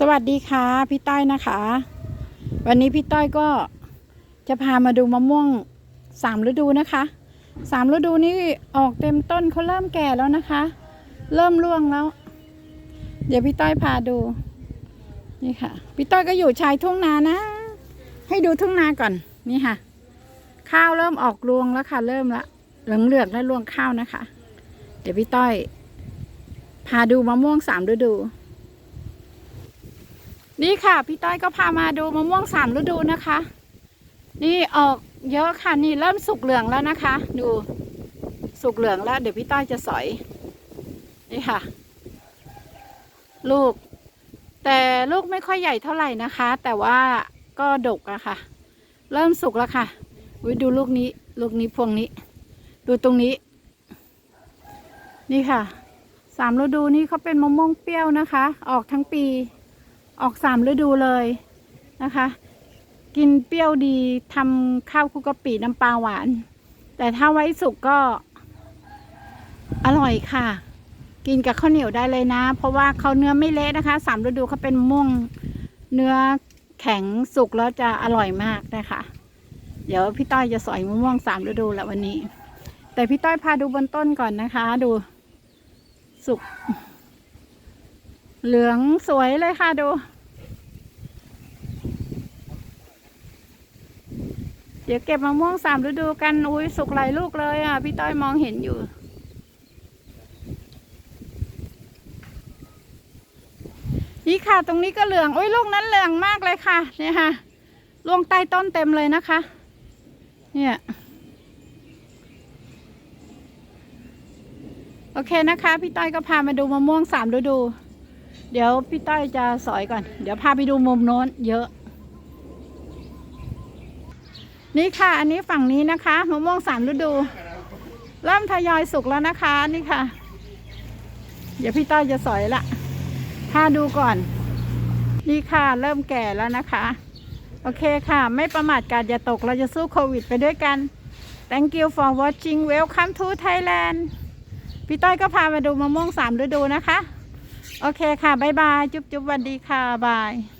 สวัสดีค่ะพี่ต้อยนะคะ วันนี้พี่ต้อยก็จะพามาดูมะม่วงสามฤดูนะคะสามฤดูนี้ออกเต็มต้นเขาเริ่มแก่แล้วนะคะ เริ่มร่วงแล้ว เดี๋ยวพี่ต้อยพาดูนี่ค่ะ พี่ต้อยก็อยู่ชายทุ่งนานะ ให้ดูทุ่งนาก่อนนี่ค่ะ ข้าวเริ่มออกรวงแล้วค่ะ เริ่มละเหลืองเหลืองๆและรวงข้าวนะคะ เดี๋ยวพี่ต้อย พาดูมะม่วงสามฤดู นี่ค่ะ พี่ต้อยก็พามาดูมะม่วงสามฤดูนะคะ นี่ออกเยอะค่ะนี่เริ่มสุกเหลืองแล้วนะคะ ดูสุกเหลืองแล้วเดี๋ยวพี่ต้อยจะสอย นี่ค่ะ ลูก แต่ลูกไม่ค่อยใหญ่เท่าไหร่นะคะ แต่ว่าก็ดกอะค่ะ เริ่มสุกแล้วค่ะวิดูลูกนี้ ลูกนี้พวงนี้ ดูตรงนี้ นี่ค่ะสามฤดูนี้เขาเป็นมะม่วงเปรี้ยวนะคะ ออกทั้งปี ออกสามฤดูเลยนะคะ กินเปรี้ยวดีทำข้าวคุกกะปิน้ำปลาหวาน แต่ถ้าไว้สุกก็อร่อยค่ะ กินกับข้าวเหนียวได้เลยนะ เพราะว่าเขาเนื้อไม่เละนะคะสามฤดูเขาเป็นมะม่วงเนื้อแข็งสุกแล้วจะอร่อยมากนะคะเดี๋ยวพี่ต้อยจะสอยมะม่วงสามฤดูแล้ววันนี้ แต่พี่ต้อยพาดูบนต้นก่อนนะคะ ดูสุก เหลืองสวยเลยค่ะดู เดี๋ยวเก็บมะม่วงสามฤดูกัน อุ้ยสุกหลายลูกเลยอะ พี่ต้อยมองเห็นอยู่ นี่ค่ะ ตรงนี้ก็เหลือง อุ้ยลูกนั้นเหลืองมากเลยค่ะ เนี่ยค่ะลวงใต้ต้นเต็มเลยนะคะ เนี่ยโอเคนะคะ พี่ต้อยก็พามาดูมะม่วงสามฤดู เดี๋ยวพี่ต้อยจะสอยก่อน เดี๋ยวพาไปดูมุมโน้นเยอะ นี่ค่ะ อันนี้ฝั่งนี้นะคะมะม่วงสามฤดู เริ่มทยอยสุกแล้วนะคะนี่ค่ะ เดี๋ยวพี่ต้อยจะสอยละพาดูก่อน นี่ค่ะเริ่มแก่แล้วนะคะ โอเคค่ะ ไม่ประมาทการอย่าตกเราจะสู้โควิดไปด้วยกัน thank you for watching welcome to Thailand พี่ต้อยก็พามาดูมะม่วงสามฤดูนะคะ โอเคค่ะ บ๊ายบาย จุ๊บจุ๊บวันดีค่ะ บาย